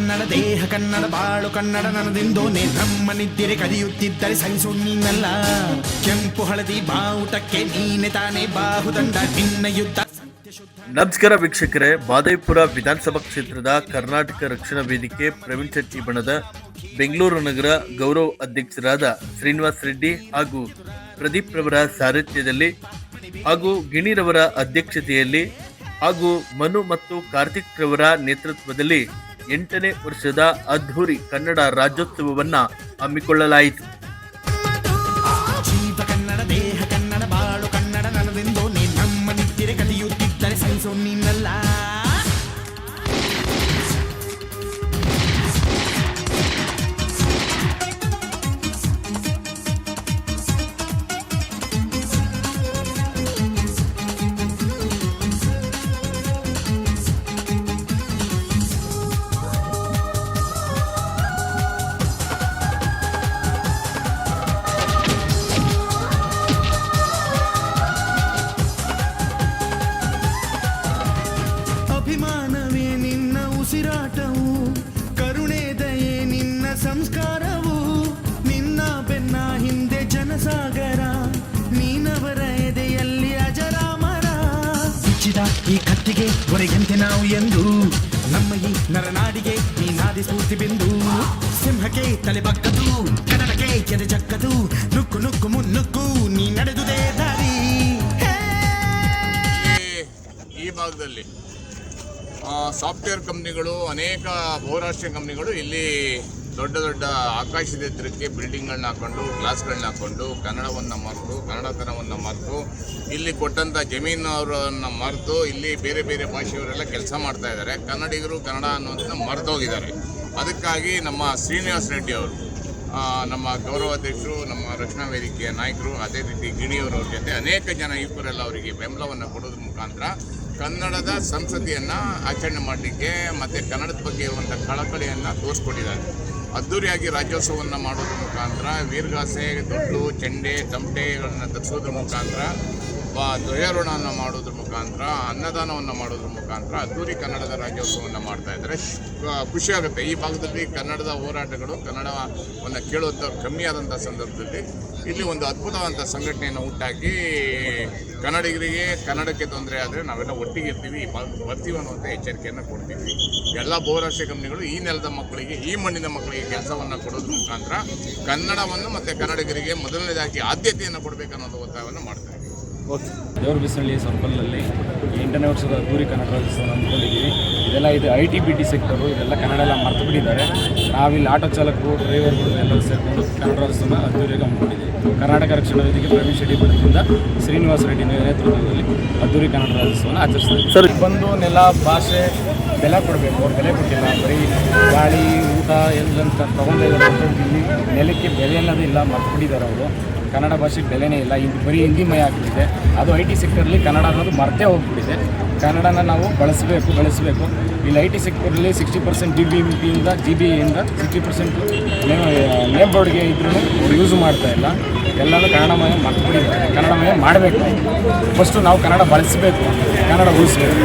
ಕನ್ನಡ ದೇಹ, ಕನ್ನಡ ಬಾಳು, ಕನ್ನಡ ನನದಿಂದೋನೆ ನಮ್ಮ ನಿದ್ದಿರೆ ಕದಿಯುತ್ತಿದ್ದರೆ ಸಹಿಸು ನೀನಲ್ಲ ಕೆಂಪು ಹಳದಿ ಬಾವುಟಕ್ಕೆ ನೀನೆ ತಾನೇ ಬಾಹುದಂಡ, ನಿನ್ನ ಯುದ್ಧ. ನಮಸ್ಕಾರ ವೀಕ್ಷಕರೇ, ಮಾದೇಪುರ ವಿಧಾನಸಭಾ ಕ್ಷೇತ್ರದ ಕರ್ನಾಟಕ ರಕ್ಷಣಾ ವೇದಿಕೆ ಪ್ರವೀಣ್ ಶೆಟ್ಟಿ ಬಣದ ಬೆಂಗಳೂರು ನಗರ ಗೌರವ ಅಧ್ಯಕ್ಷರಾದ ಶ್ರೀನಿವಾಸ್ ರೆಡ್ಡಿ ಹಾಗೂ ಪ್ರದೀಪ್ ರವರ ಸಾರಥ್ಯದಲ್ಲಿ ಹಾಗೂ ಗಿಣಿರವರ ಅಧ್ಯಕ್ಷತೆಯಲ್ಲಿ ಹಾಗೂ ಮನು ಮತ್ತು ಕಾರ್ತಿಕ್ ರವರ ನೇತೃತ್ವದಲ್ಲಿ ಎಂಟನೇ ವರ್ಷದ ಅದ್ಧೂರಿ ಕನ್ನಡ ರಾಜ್ಯೋತ್ಸವವನ್ನು ಹಮ್ಮಿಕೊಳ್ಳಲಾಯಿತು. ಬಿಚ್ಚಿದ ಈ ಕತ್ತಿಗೆ ಹೊರೆಯಂತೆ ನಾವು ಎಂದು. ನಮ್ಮ ಈ ನರನಾಡಿಗೆ ಈ ನಾದಿ ಸ್ಫೂರ್ತಿ ಬಿಂದು. ಸಿಂಹಕ್ಕೆ ತಲೆ ಬಕ್ಕದು ಕನ್ನಡಕ್ಕೆ ಕೆರೆ ಜಕ್ಕದು. ನುಕ್ಕು ನುಕ್ಕು, ಮುನ್ನುಕ್ಕು, ನೀ ನಡೆದುದೇ ದಾರಿ. ಈ ಭಾಗದಲ್ಲಿ ಸಾಫ್ಟ್ವೇರ್ ಕಂಪ್ನಿಗಳು ಅನೇಕ ಬಹುರಾಷ್ಟ್ರೀಯ ಕಂಪ್ನಿಗಳು ಇಲ್ಲಿ ದೊಡ್ಡ ದೊಡ್ಡ ಆಕಾಶದ ಎತ್ತರಕ್ಕೆ ಬಿಲ್ಡಿಂಗ್ಗಳನ್ನ ಹಾಕೊಂಡು ಗ್ಲಾಸ್ಗಳನ್ನ ಹಾಕೊಂಡು, ಕನ್ನಡವನ್ನು ಮರೆತು, ಕನ್ನಡತನವನ್ನು ಮರೆತು, ಇಲ್ಲಿ ಕೊಟ್ಟಂಥ ಜಮೀನವರನ್ನು ಮರೆತು, ಇಲ್ಲಿ ಬೇರೆ ಬೇರೆ ಭಾಷೆಯವರೆಲ್ಲ ಕೆಲಸ ಮಾಡ್ತಾ ಇದ್ದಾರೆ. ಕನ್ನಡಿಗರು ಕನ್ನಡ ಅನ್ನೋದನ್ನ ಮರೆತೋಗಿದ್ದಾರೆ ಅದಕ್ಕಾಗಿ ನಮ್ಮ ಶ್ರೀನಿವಾಸ ರೆಡ್ಡಿ ಅವರು ನಮ್ಮ ಗೌರವಾಧ್ಯಕ್ಷರು, ನಮ್ಮ ರಕ್ಷಣಾ ವೇದಿಕೆಯ ನಾಯಕರು, ಅದೇ ರೀತಿ ಗಿಣಿಯವರವ್ರ ಜೊತೆ ಅನೇಕ ಜನ ಯುವಕರೆಲ್ಲ ಅವರಿಗೆ ಬೆಂಬಲವನ್ನು ಕೊಡೋದ್ರ ಮುಖಾಂತರ ಕನ್ನಡದ ಸಂಸ್ಕೃತಿಯನ್ನು ಆಚರಣೆ ಮಾಡಲಿಕ್ಕೆ ಮತ್ತು ಕನ್ನಡದ ಬಗ್ಗೆ ಇರುವಂಥ ಕಳಕಳಿಯನ್ನು ತೋರಿಸ್ಕೊಟ್ಟಿದ್ದಾರೆ ಅದ್ದೂರಿಯಾಗಿ ರಾಜ್ಯೋತ್ಸವವನ್ನು ಮಾಡೋದ್ರ ಮುಖಾಂತರ ವೀರಗಾಸೆ ದೊಡ್ಡು ಚೆಂಡೆ ತಮಟೆಗಳನ್ನು ಧರಿಸೋದ್ರ ಮುಖಾಂತರ ಧ್ವಜಾರೋಹಣವನ್ನು ಮಾಡೋದ್ರ ಮುಖಾಂತರ, ಅನ್ನದಾನವನ್ನು ಮಾಡೋದ್ರ ಮುಖಾಂತರ ಅದ್ದೂರಿ ಕನ್ನಡದ ರಾಜ್ಯೋತ್ಸವವನ್ನು ಮಾಡ್ತಾ ಇದ್ದಾರೆ. ಶ್- ಖುಷಿ ಆಗುತ್ತೆ. ಈ ಭಾಗದಲ್ಲಿ ಕನ್ನಡದ ಹೋರಾಟಗಳು ಕನ್ನಡವನ್ನು ಕೇಳುವಂಥ ಕಮ್ಮಿ ಸಂದರ್ಭದಲ್ಲಿ ಇಲ್ಲಿ ಒಂದು ಅದ್ಭುತವಾದಂಥ ಸಂಘಟನೆಯನ್ನು ಉಂಟಾಕಿ ಕನ್ನಡಿಗರಿಗೆ ಕನ್ನಡಕ್ಕೆ ತೊಂದರೆ ಆದರೆ ನಾವೆಲ್ಲ ಒಟ್ಟಿಗೆ ಇರ್ತೀವಿ ಬರ್ತೀವಿ ಅನ್ನುವಂಥ ಎಚ್ಚರಿಕೆಯನ್ನು ಕೊಡ್ತೀವಿ. ಎಲ್ಲ ಬಹುರಾಷ್ಟ್ರೀಯ ಕಂಪ್ನಿಗಳು ಈ ನೆಲದ ಮಕ್ಕಳಿಗೆ, ಈ ಮಣ್ಣಿನ ಮಕ್ಕಳಿಗೆ ಕೆಲಸವನ್ನು ಕೊಡೋದ್ರ ಮುಖಾಂತರ ಕನ್ನಡವನ್ನು ಮತ್ತು ಕನ್ನಡಿಗರಿಗೆ ಮೊದಲನೇದಾಗಿ ಆದ್ಯತೆಯನ್ನು ಕೊಡಬೇಕನ್ನೋದು ಒತ್ತಾಯವನ್ನು ಮಾಡ್ತಾ ಇದ್ದೀವಿ ದೇವ್ರ ಬಿಸಿನಳ್ಳಿ ಸರ್ಕಲ್ನಲ್ಲಿ ಎಂಟನೇ ವರ್ಷದ ಅದ್ದೂರಿ ಕನ್ನಡ ರಾಜ್ಯೋತ್ಸವ ಅಂದ್ಕೊಂಡಿದ್ದೀವಿ ಇದೆಲ್ಲ ಇದು I T B T sector ಇದೆಲ್ಲ ಕನ್ನಡ ಎಲ್ಲ ಮರ್ತು ಬಿಟ್ಟಿದ್ದಾರೆ. ನಾವಿಲ್ಲಿ ಆಟೋ ಚಾಲಕರು ಡ್ರೈವರ್ಗಳು ಎಲ್ಲರೂ ಸೇರಿಕೊಂಡು ಕನ್ನಡ ರಾಜ್ಯೋತ್ಸವ ಅದ್ದೂರಿಯಾಗಿ ಹಮ್ಮಿಕೊಂಡಿದ್ದೀವಿ. ಕರ್ನಾಟಕ ರಕ್ಷಣಾ ವೇದಿಕೆ ಪ್ರವೀಣ್ ಶೆಟ್ಟಿ ಬಣದಿಂದ ಶ್ರೀನಿವಾಸ ರೆಡ್ಡಿ ನೇತೃತ್ವದಲ್ಲಿ ಅದ್ದೂರಿ ಕನ್ನಡ ರಾಜ್ಯೋತ್ಸವನ ಆಚರಿಸ್ತಾರೆ. ಸರ್. ಬಂದು ನೆಲ ಭಾಷೆ ಬೆಲೆ ಕೊಡಬೇಕು. ಅವ್ರು ಬೆಲೆ ಕೊಟ್ಟಿಲ್ಲ. ಬರೀ ಗಾಳಿ ಊಟ ಎಲ್ಲಂತ ತಗೊಂಡಿದ್ದಾರೆ ಇಲ್ಲಿ ನೆಲಕ್ಕೆ ಬೆಲೆ ಅನ್ನೋದು ಇಲ್ಲ ಮರ್ತು ಬಿಟ್ಟಿದ್ದಾರೆ ಅವರು. ಕನ್ನಡ ಭಾಷೆಗೆ ಬೆಲೆನೇ ಇಲ್ಲ ಹಿಂದಿ ಬರೀ ಹಿಂದಿ ಮಯ ಆಗ್ಬಿಟ್ಟಿದೆ. ಅದು ಐ ಟಿ ಸೆಕ್ಟರಲ್ಲಿ ಕನ್ನಡ ಅನ್ನೋದು ಮರ್ತೇ ಹೋಗ್ಬಿಟ್ಟಿದೆ. ಕನ್ನಡನ ನಾವು ಬಳಸಬೇಕು ಬಳಸಬೇಕು. ಇಲ್ಲಿ ಐ ಟಿ ಸೆಕ್ಟರಲ್ಲಿ ಸಿಕ್ಸ್ಟಿ ಪರ್ಸೆಂಟ್ ಡಿ ಬಿ ಪಿಯಿಂದ ಜಿ ಬಿ ಇಂದ ಸಿಕ್ಸ್ಟಿ ಪರ್ಸೆಂಟ್ ನೇಮ್ ಬೋರ್ಡ್ಗೆ ಇದ್ರೂ ಅವ್ರು ಯೂಸ್ ಮಾಡ್ತಾ ಇಲ್ಲ. ಕನ್ನಡ ಕನ್ನಡಮಯ ಕನ್ನಡ ಕನ್ನಡಮಯ ಮಾಡಬೇಕು. ಫಸ್ಟು ನಾವು ಕನ್ನಡ ಬಳಸಬೇಕು. ಕನ್ನಡ ಉಳಿಸ್ಬೇಕು.